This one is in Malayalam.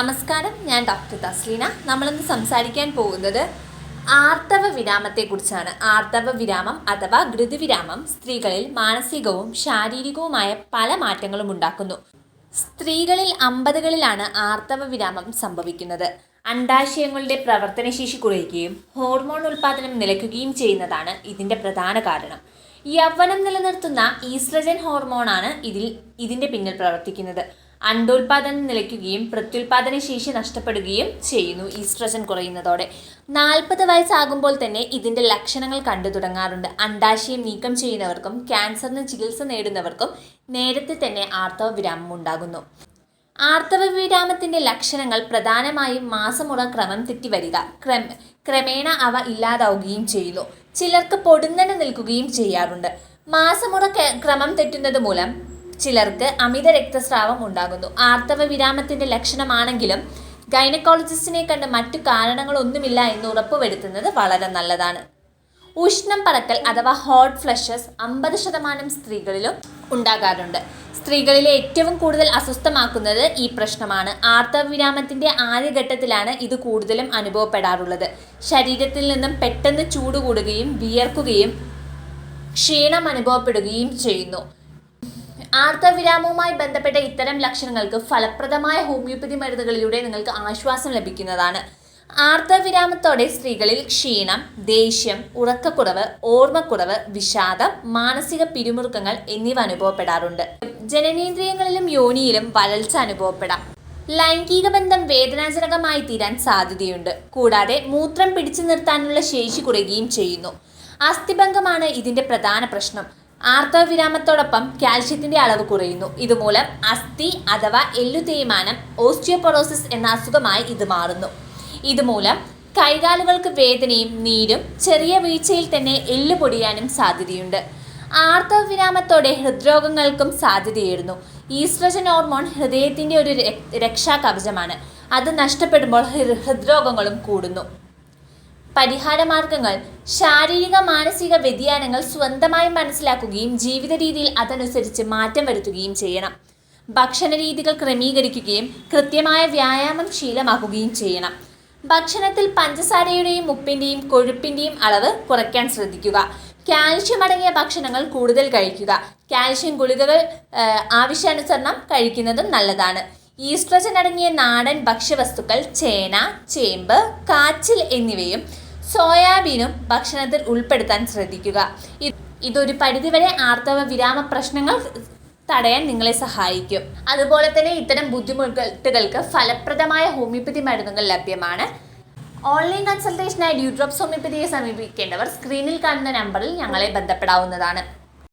നമസ്കാരം ഞാൻ ഡോക്ടർ തസ്ലീന. നമ്മളിന്ന് സംസാരിക്കാൻ പോകുന്നത് ആർത്തവ വിരാമത്തെക്കുറിച്ചാണ് ആർത്തവ വിരാമം അഥവാ ഘൃതുവിരാമം സ്ത്രീകളിൽ മാനസികവും ശാരീരികവുമായ പല മാറ്റങ്ങളും ഉണ്ടാക്കുന്നു. സ്ത്രീകളിൽ അമ്പതുകളിലാണ് ആർത്തവ വിരാമം സംഭവിക്കുന്നത്. അണ്ടാശയങ്ങളുടെ പ്രവർത്തനശേഷി കുറയുകയും ഹോർമോൺ ഉൽപ്പാദനം നിലയ്ക്കുകയും ചെയ്യുന്നതാണ് ഇതിന്റെ പ്രധാന കാരണം. യൗവനം നിലനിർത്തുന്ന ഈസ്ട്രജൻ ഹോർമോണാണ് ഇതിൽ ഇതിന്റെ പിന്നിൽ പ്രവർത്തിക്കുന്നത്. അണ്ടോൽപാദനം നിലയ്ക്കുകയും പ്രത്യുൽപാദന ശേഷി നഷ്ടപ്പെടുകയും ചെയ്യുന്നു ഈസ്ട്രജൻ കുറയുന്നതോടെ. നാൽപ്പത് വയസ്സാകുമ്പോൾ തന്നെ ഇതിന്റെ ലക്ഷണങ്ങൾ കണ്ടു തുടങ്ങാറുണ്ട്. അണ്ടാശയം നീക്കം ചെയ്യുന്നവർക്കും ക്യാൻസറിന് ചികിത്സ നേടുന്നവർക്കും നേരത്തെ തന്നെ ആർത്തവ വിരാമം ഉണ്ടാകുന്നു. ആർത്തവ വിരാമത്തിന്റെ ലക്ഷണങ്ങൾ പ്രധാനമായും മാസമുറ ക്രമം തെറ്റി വരിക ക്രമ ക്രമേണ അവ ഇല്ലാതാവുകയും ചെയ്യുന്നു. ചിലർക്ക് പൊടുന്നനെ നിൽക്കുകയും ചെയ്യാറുണ്ട്. മാസമുറ ക്രമം തെറ്റുന്നത് മൂലം ചിലർക്ക് അമിത രക്തസ്രാവം ഉണ്ടാകുന്നു. ആർത്തവ വിരാമത്തിന്റെ ലക്ഷണമാണെങ്കിലും ഗൈനക്കോളജിസ്റ്റിനെ കണ്ട് മറ്റു കാരണങ്ങളൊന്നുമില്ല എന്ന് ഉറപ്പുവരുത്തുന്നത് വളരെ നല്ലതാണ്. ഉഷ്ണം പറക്കൽ അഥവാ ഹോട്ട് ഫ്ലഷസ് അമ്പത് ശതമാനം സ്ത്രീകളിലും ഉണ്ടാകാറുണ്ട്. സ്ത്രീകളിലെ ഏറ്റവും കൂടുതൽ അസ്വസ്ഥമാക്കുന്നത് ഈ പ്രശ്നമാണ്. ആർത്തവവിരാമത്തിന്റെ ആദ്യഘട്ടത്തിലാണ് ഇത് കൂടുതലും അനുഭവപ്പെടാറുള്ളത്. ശരീരത്തിൽ നിന്നും പെട്ടെന്ന് ചൂട് കൂടുകയും വിയർക്കുകയും ക്ഷീണം അനുഭവപ്പെടുകയും ചെയ്യുന്നു. ആർത്തവിരാമവുമായി ബന്ധപ്പെട്ട ഇത്തരം ലക്ഷണങ്ങൾക്ക് ഫലപ്രദമായ ഹോമിയോപ്പതി മരുന്നുകളിലൂടെ നിങ്ങൾക്ക് ആശ്വാസം ലഭിക്കുന്നതാണ്. ആർത്തവിരാമത്തോടെ സ്ത്രീകളിൽ ക്ഷീണം ദേഷ്യം ഉറക്കക്കുറവ് ഓർമ്മക്കുറവ് വിഷാദം മാനസിക പിരിമുറുക്കങ്ങൾ എന്നിവ അനുഭവപ്പെടാറുണ്ട്. ജനനേന്ദ്രിയങ്ങളിലും യോനിയിലും വരൾച്ച അനുഭവപ്പെടാം. ലൈംഗിക ബന്ധം വേദനാജനകമായി തീരാൻ സാധ്യതയുണ്ട്. കൂടാതെ മൂത്രം പിടിച്ചു നിർത്താനുള്ള ശേഷി കുറയുകയും ചെയ്യുന്നു. അസ്ഥിഭംഗമാണ് ഇതിന്റെ പ്രധാന പ്രശ്നം. ആർത്തവവിരാമത്തോടൊപ്പം കാൽഷ്യത്തിന്റെ അളവ് കുറയുന്നു. ഇതുമൂലം അസ്ഥി അഥവാ എല്ലു തേയ്മാനം ഓസ്റ്റിയോപൊറോസിസ് എന്ന അസുഖമായി ഇത് മാറുന്നു. ഇതുമൂലം കൈകാലുകൾക്ക് വേദനയും നീരും ചെറിയ വീഴ്ചയിൽ തന്നെ എല്ല് പൊടിയാനും സാധ്യതയുണ്ട്. ആർത്തവവിരാമത്തോടെ ഹൃദ്രോഗങ്ങൾക്കും സാധ്യതയേറുന്നു. ഈസ്ട്രജൻ ഹോർമോൺ ഹൃദയത്തിന്റെ ഒരു രക്ഷാകവചമാണ് രക്ഷാ കവചമാണ്. അത് നഷ്ടപ്പെടുമ്പോൾ ഹൃദ്രോഗങ്ങളും കൂടുന്നു. പരിഹാരമാർഗങ്ങൾ ശാരീരിക മാനസിക വ്യതിയാനങ്ങൾ സ്വന്തമായി മനസ്സിലാക്കുകയും ജീവിത രീതിയിൽ അതനുസരിച്ച് മാറ്റം വരുത്തുകയും ചെയ്യണം. ഭക്ഷണ രീതികൾ ക്രമീകരിക്കുകയും കൃത്യമായ വ്യായാമം ശീലമാക്കുകയും ചെയ്യണം. ഭക്ഷണത്തിൽ പഞ്ചസാരയുടെയും ഉപ്പിന്റെയും കൊഴുപ്പിന്റെയും അളവ് കുറയ്ക്കാൻ ശ്രദ്ധിക്കുക. കാൽഷ്യം അടങ്ങിയ ഭക്ഷണങ്ങൾ കൂടുതൽ കഴിക്കുക. കാൽഷ്യം ഗുളികകൾ ആവശ്യാനുസരണം കഴിക്കുന്നതും നല്ലതാണ്. ഈസ്ട്രജൻ അടങ്ങിയ നാടൻ ഭക്ഷ്യവസ്തുക്കൾ ചേന ചേമ്പ് കാച്ചിൽ എന്നിവയും സോയാബീനും ഭക്ഷണത്തിൽ ഉൾപ്പെടുത്താൻ ശ്രദ്ധിക്കുക. ഇത് ഇതൊരു പരിധിവരെ ആർത്തവ വിരാമ പ്രശ്നങ്ങൾ തടയാൻ നിങ്ങളെ സഹായിക്കും. അതുപോലെ തന്നെ ഇത്തരം ബുദ്ധിമുട്ടുകൾക്ക് ഫലപ്രദമായ ഹോമിയോപ്പതി മരുന്നുകൾ ലഭ്യമാണ്. ഓൺലൈൻ കൺസൾട്ടേഷനായി ഡ്യൂഡ്രോപ്സ് ഹോമിയോപ്പതിയെ സമീപിക്കേണ്ടവർ സ്ക്രീനിൽ കാണുന്ന നമ്പറിൽ ഞങ്ങളെ ബന്ധപ്പെടാവുന്നതാണ്.